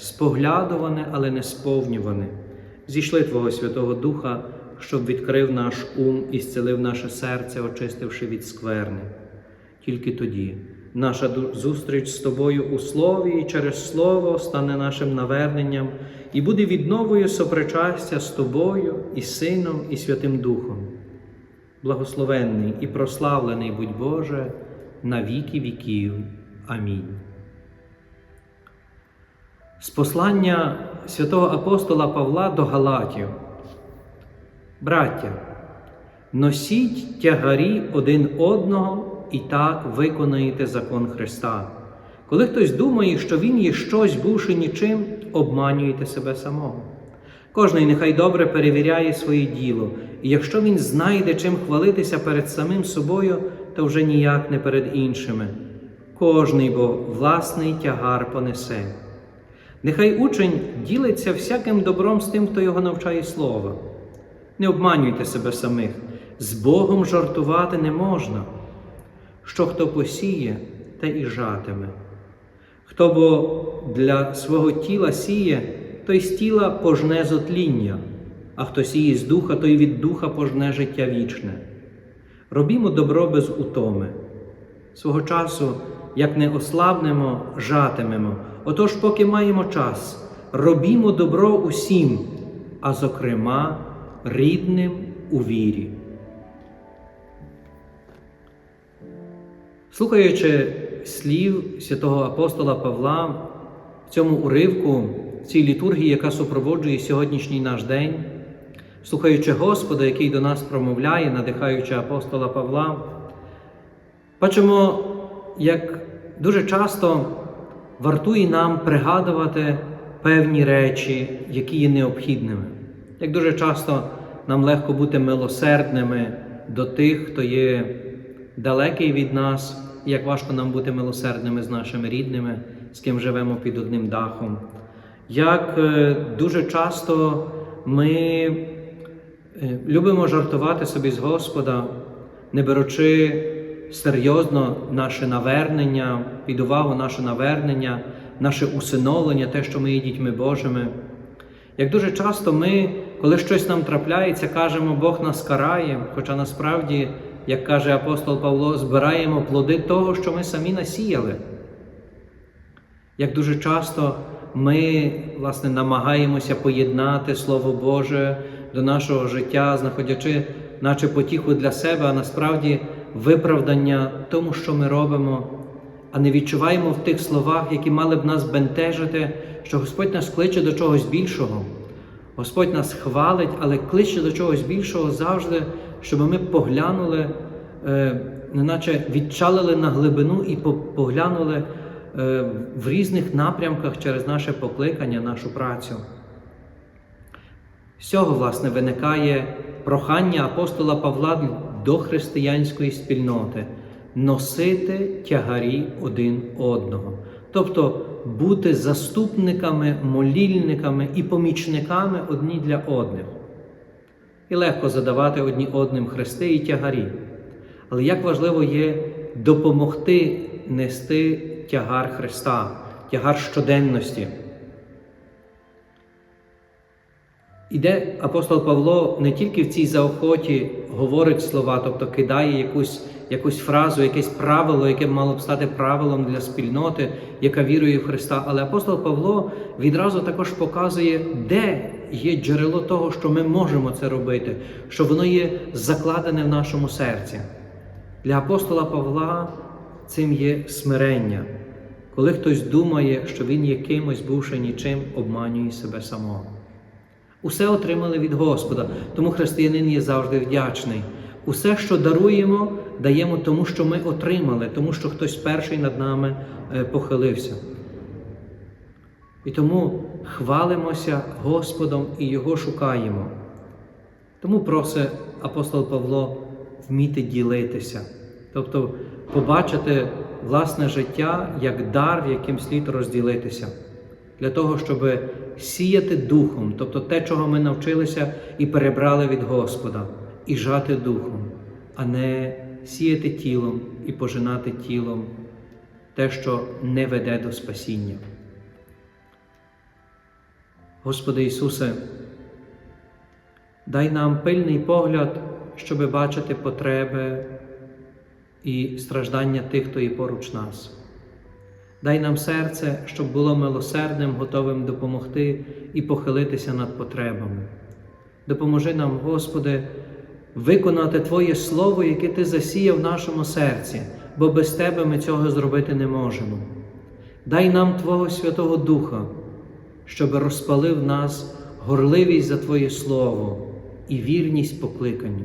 споглядуване, але не сповнюване. Зійшли Твого Святого Духа, щоб відкрив наш ум і зцілив наше серце, очистивши від скверни. Тільки тоді наша зустріч з тобою у слові і через слово стане нашим наверненням і буде відновою сопричастя з тобою, і Сином, і Святим Духом. Благословенний і прославлений будь Боже на віки віків. Амінь. З послання святого апостола Павла до Галатів. Браття, носіть тягарі один одного і так виконаєте закон Христа. Коли хтось думає, що він є щось, бувши нічим, обманюєте себе самого. Кожний нехай добре перевіряє своє діло, і якщо він знайде чим хвалитися перед самим собою, то вже ніяк не перед іншими. Кожний бо власний тягар понесе. Нехай учень ділиться всяким добром з тим, хто його навчає слова. Не обманюйте себе самих, з Богом жартувати не можна. Що хто посіє, те і жатиме. Хто бо для свого тіла сіє, той з тіла пожне зотління, а хто сіє з духа, той від духа пожне життя вічне. Робімо добро без утоми. Свого часу, як не ослабнемо, жатимемо. Отож, поки маємо час, робімо добро усім, а зокрема рідним у вірі. Слухаючи слів святого апостола Павла в цьому уривку, в цій літургії, яка супроводжує сьогоднішній наш день, слухаючи Господа, який до нас промовляє, надихаючи апостола Павла, бачимо, як дуже часто вартує нам пригадувати певні речі, які є необхідними. Як дуже часто нам легко бути милосердними до тих, хто є далекий від нас, і як важко нам бути милосердними з нашими рідними, з ким живемо під одним дахом. Як е, дуже часто ми е, любимо жартувати собі з Господа, не беручи серйозно наше навернення, під увагу наше навернення, наше усиновлення, те, що ми є дітьми Божими. Як дуже часто ми, коли щось нам трапляється, кажемо, Бог нас карає, хоча насправді, як каже апостол Павло, збираємо плоди того, що ми самі насіяли. Як дуже часто ми, власне, намагаємося поєднати Слово Боже до нашого життя, знаходячи, наче потіху для себе, а насправді виправдання тому, що ми робимо, а не відчуваємо в тих словах, які мали б нас бентежити, що Господь нас кличе до чогось більшого. Господь нас хвалить, але кличе до чогось більшого завжди, щоб ми поглянули, е, неначе відчалили на глибину і поглянули е, в різних напрямках через наше покликання, нашу працю. З цього, власне, виникає прохання апостола Павла до християнської спільноти носити тягарі один одного, тобто бути заступниками, молільниками і помічниками одні для одних. І легко задавати одні одним хрести і тягарі. Але як важливо є допомогти нести тягар Христа, тягар щоденності. Іде апостол Павло не тільки в цій заохоті говорить слова, тобто кидає якусь, якусь фразу, якесь правило, яке мало б стати правилом для спільноти, яка вірує в Христа. Але апостол Павло відразу також показує, де є джерело того, що ми можемо це робити, що воно є закладене в нашому серці. Для апостола Павла цим є смирення, коли хтось думає, що він є кимось, бувши нічим, обманює себе самого. Усе отримали від Господа, тому християнин є завжди вдячний. Усе, що даруємо, даємо тому, що ми отримали, тому що хтось перший над нами е, похилився. І тому хвалимося Господом і Його шукаємо. Тому просить апостол Павло вміти ділитися, тобто побачити власне життя як дар, яким слід розділитися, для того, щоб сіяти духом, тобто те, чого ми навчилися і перебрали від Господа, і жати духом, а не сіяти тілом і пожинати тілом те, що не веде до спасіння. Господи Ісусе, дай нам пильний погляд, щоби бачити потреби і страждання тих, хто є поруч нас. Дай нам серце, щоб було милосердним, готовим допомогти і похилитися над потребами. Допоможи нам, Господи, виконати Твоє Слово, яке Ти засіяв в нашому серці, бо без Тебе ми цього зробити не можемо. Дай нам Твого Святого Духа, щоб розпалив нас горливість за Твоє Слово і вірність покликанню.